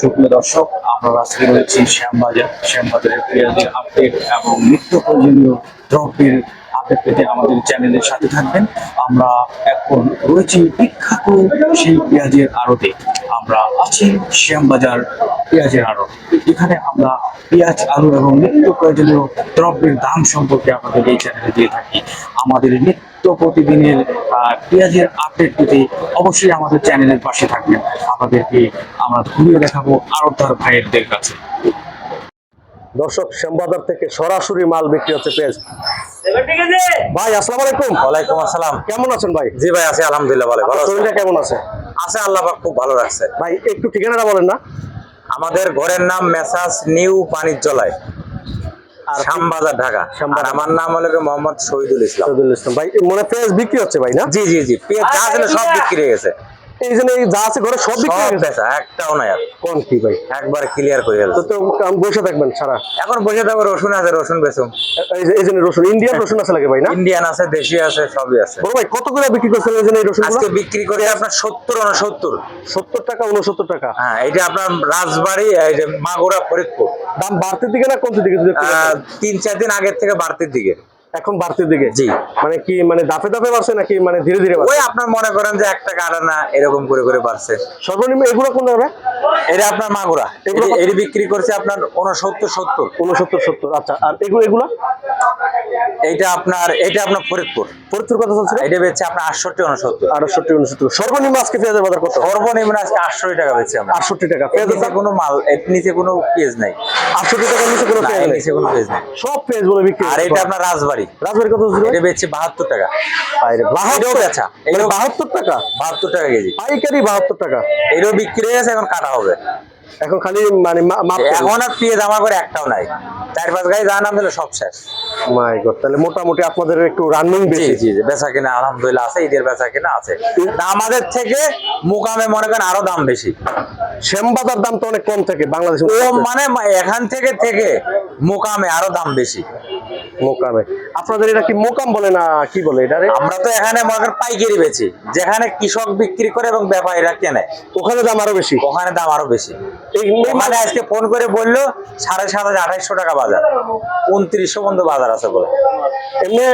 সুপ্রিয় দর্শক, আমরা আজকে রয়েছি শ্যামবাজার। শ্যামবাজারের পেঁয়াজের আপডেট এবং নিত্য প্রয়োজনীয় দ্রব্যের আপডেট পেতে আমাদের চ্যানেলের সাথে থাকবেন। আমরা এখন রয়েছি বিখ্যাত সেই পেঁয়াজের আড়তে। আমরা আছি শ্যামবাজার পেঁয়াজের আড়ত। এখানে আমরা পেঁয়াজ, আলু এবং নিত্য প্রয়োজনীয় দ্রব্যের দাম সম্পর্কে আপনাদের এই চ্যানেলে দিয়ে থাকি। আমাদের নিত্য প্রতিদিনের পেঁয়াজের আপডেট পেতে অবশ্যই আমাদের চ্যানেলের পাশে থাকবেন। আপনাদেরকে আমরা ঘুরিয়ে দেখাবো আড়তদার ভাইয়েরদের কাছে। দর্শক শ্যামবাজার থেকে সরাসরি মাল বিক্রি হচ্ছে পেঁয়াজ। ভাই আসসালামু আলাইকুম। ওয়ালাইকুম আসসালাম। কেমন আছেন ভাই? জি ভাই আছে আলহামদুলিল্লাহ ভালো। ভালো শরীরটা কেমন আছে? আছে আল্লাহ পাক খুব ভালো রাখছে। ভাই একটু ঠিকানাটা বলেন না। আমাদের ঘরের নাম মেসাজ নিউ পানির জলায়। শ্যামবাজার ঢাকা। আর আমার নাম হলো মোহাম্মদ শহীদুল ইসলাম। শহীদুল ইসলাম। ভাই মনে পেঁয়াজ বিক্রি হচ্ছে ভাই না? জি জি জি পেঁয়াজ যা ছিল সব বিক্রি হয়ে গেছে। এই জন্য যা আছে ঘরে সব বিক্রি হয়ে গেছে। একটাও নাই আর। কোন কি ভাই? একবার ক্লিয়ার করে গেল। তো বসে থাকবেন সারা এখন বসে থাকো রসুন আছে রসুন বেচুম। এই জন্য রসুন ইন্ডিয়ান রসুন আছে লাগে ভাই না? ইন্ডিয়ান আছে দেশি আছে সবই আছে। বড় ভাই কত করে বিক্রি করছেন এই জন্য এই রসুন আজকে বিক্রি করে আপনার সত্তর উনসত্তর সত্তর টাকা উনসত্তর টাকা। হ্যাঁ এটা আপনার রাজবাড়ি এই যে মাগুরা ফরিদপুর। দাম বাড়তির দিকে না কমতির দিকে? তিন চার দিন আগের থেকে বাড়তির দিকে। এখন বাড়তির দিকে? জি। মানে কি মানে দাপে দাপে বাড়ছে নাকি মানে ধীরে ধীরে ওই আপনার মনে করেন যে একটা কাটা না এরকম করে করে বাড়ছে। সর্বনিম্ন এগুলো কোন হবে? এটা আপনার মাগুরা। এগুলো এটি বিক্রি করছে আপনার উনসত্তর সত্তর। উনসত্তর সত্তর আচ্ছা। আর এগুলো এগুলো? এইটা আপনার এটা আপনার ফরিদপুর। ফরিদপুর কত চলছে? এটা বেচছে আপনার আটষট্টি উনসত্তর। আটষট্টি উনসত্তর। সর্বনিম্ন আজকে পেঁয়াজের বাজার কত? সর্বনিম্ন আজকে আটষট্টি টাকা বেচছে আমরা। আটষট্টি টাকা। পেঁয়াজের কোনো মাল এর নিচে কোনো পেজ নাই। আটষট্টি টাকার নিচে কোনো পেঁয়াজ নিচে কোনো পেজ নাই। সব পেঁয়াজ বলে বিক্রি আর এটা আপনার রাজবাড়ি। রাজবাড়ি কত চলছে? এটা বেচছে বাহাত্তর টাকা। এটাও বাহাত্তর? বেচা। মানে এটাও বাহাত্তর টাকা? বাহাত্তর টাকা কেজি। পাইকারি বাহাত্তর টাকা। এটাও বিক্রি হয়ে গেছে এখন কাটা হবে। এখন খালি মানে এখন আর পেঁয়াজ আমার করে একটাও নাই। চার পাঁচ গাড়ি যা নাম দিলে সব শেষ। মাই গড তাহলে মোটামুটি আপনাদের একটু রানিং বেশি। জি জি বেচা কিনা আলহামদুলিল্লাহ আছে ঈদের বেচা কিনা আছে। আমাদের থেকে মোকামে মনে করেন আরও দাম বেশি। শ্যামবাজার দাম তো অনেক কম থাকে বাংলাদেশে ও মানে এখান থেকে থেকে মোকামে আরও দাম বেশি। মোকামে। আপনাদের এটা কি মোকাম বলে না কি বলে এটা আমরা তো এখানে মনে পাইকারি বেচি। যেখানে কৃষক বিক্রি করে এবং ব্যাপারীরা কেনে। ওখানে দাম আরও বেশি? ওখানে দাম আরও বেশি। মানে আজকে ফোন করে বলল সাড়ে সাত হাজার আঠাইশশো টাকা বাজার। উনত্রিশশো পর্যন্ত বাজার আছে বলে। এমনি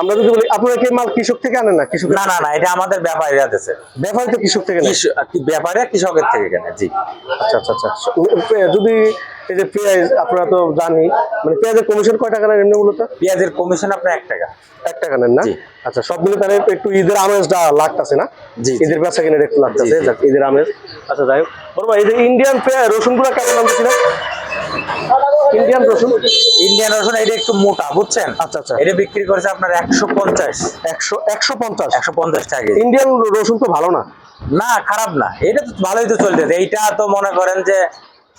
আমরা যদি বলি আপনারা কি মাল কৃষক থেকে আনেন না? কৃষক না না না এটা আমাদের ব্যাপারীরা দিচ্ছে ব্যাপারী তো কৃষক থেকে ব্যাপারীরা কৃষকের থেকে কেনে। জি। আচ্ছা আচ্ছা আচ্ছা। যদি এই যে পেঁয়াজ আপনারা তো জানি মানে পেঁয়াজের কমিশন কয় টাকা নেন এমনি মূলত পেঁয়াজের কমিশন আপনার এক টাকা। এক টাকা নেন না? আচ্ছা সব মিলে তাহলে একটু ঈদের আমেজটা লাগতেছে না? জি। ঈদের ব্যবসা কিনে একটু লাগতেছে ঈদের আমেজ। আচ্ছা যাই হোক। বলব এই যে ইন্ডিয়ান রসুনগুলা কেমন নাম ছিল ইন্ডিয়ান রসুন? ইন্ডিয়ান রসুন এটা একটু মোটা বুঝছেন? আচ্ছা, আচ্ছা। এটা বিক্রি করেছে আপনার একশো পঞ্চাশ। একশো একশো পঞ্চাশ? একশো পঞ্চাশ টাকা ইন্ডিয়ান রসুন তো ভালো না। না খারাপ না। এটা তো ভালোই তো চলতেছে। এইটা তো মনে করেন যে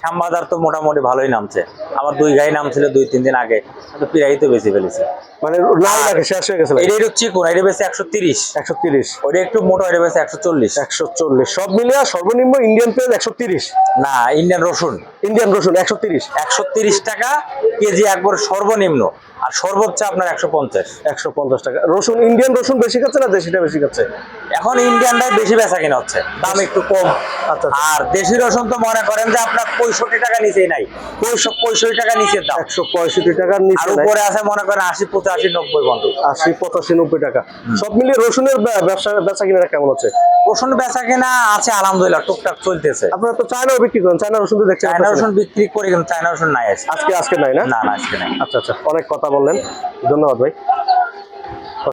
শ্যামবাজার তো মোটামুটি ভালোই নামছে। আমার দুই গাড়ি নামছিল দুই তিন দিন আগে। পিরাই তো বেশি ফেলেছে। মানে নাই লাগে শেষ হয়ে গেছে এটা একটু চিকুন এটা বেশি একশো তিরিশ। একশো তিরিশ। ওটা একটু মোটা এটা বেশি একশো চল্লিশ। একশো চল্লিশ। সব মিলিয়ে সর্বনিম্ন ইন্ডিয়ান পেঁয়াজ একশো তিরিশ। না ইন্ডিয়ান রসুন। ইন্ডিয়ান রসুন একশো তিরিশ। একশো তিরিশ টাকা কেজি একবার সর্বনিম্ন। আর সর্বোচ্চ আপনার একশো পঞ্চাশ। একশো পঞ্চাশ টাকা। রসুন ইন্ডিয়ান রসুন বেশি খাচ্ছে না দেশিটা বেশি খাচ্ছে? এখন ইন্ডিয়ানটাই বেশি বেচা কিনা হচ্ছে। দাম একটু কম। আচ্ছা। আর দেশি রসুন তো মনে করেন যে আপনার পঁয়ষট্টি টাকা নিচেই নাই। পঁয়ষট্টি টাকা নিচের দাম। একশো পঁয়ষট্টি টাকার নিচে উপরে আছে মনে করেন আশি পঁচাশি নব্বই বন্ধু। আশি পঁচাশি নব্বই টাকা। সব মিলিয়ে রসুনের ব্যবসা ব্যবসা কিনারা কেমন হচ্ছে? রসুন বেচা কিনা আছে আলহামদুলিল্লাহ টুকটাক চলতেছে। আপনারা তো চায়নাও বিক্রি করেন। চায়না রসুন তো দেখছেন চায়না রসুন বিক্রি করে কিন্তু চায়না রসুন নাই আজকে আজকে নাই না? না না আজকে নাই। আচ্ছা আচ্ছা। অনেক কথা বললেন। ধন্যবাদ ভাই।